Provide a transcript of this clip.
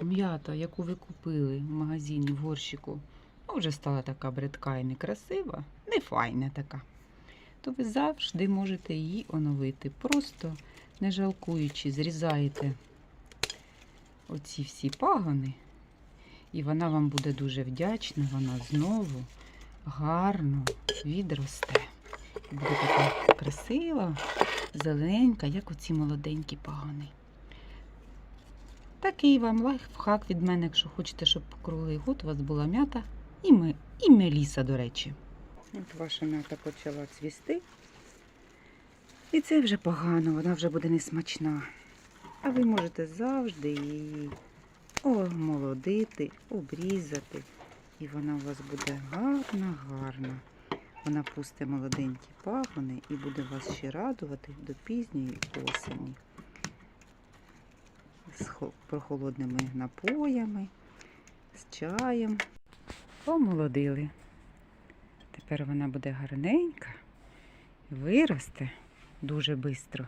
м'ята, яку ви купили в магазині в горщику, ну, вже стала така бридка і некрасива, не файна така, то ви завжди можете її оновити. Просто не жалкуючи, зрізаєте оці всі пагони, і вона вам буде дуже вдячна, вона знову гарно відросте. Буде така красива, зелененька, як оці молоденькі пагони. Такий вам лайфхак від мене, якщо хочете, щоб круглий год у вас була м'ята і, ми, і меліса, до речі. От ваша м'ята почала цвісти. І це вже погано, вона вже буде несмачна. А ви можете завжди її омолодити, обрізати. І вона у вас буде гарна, гарна. Вона пусте молоденькі пагони і буде вас ще радувати до пізньої осені. Прохолодними напоями, з чаєм. Помолодили. Тепер вона буде гарненька, виросте дуже швидко.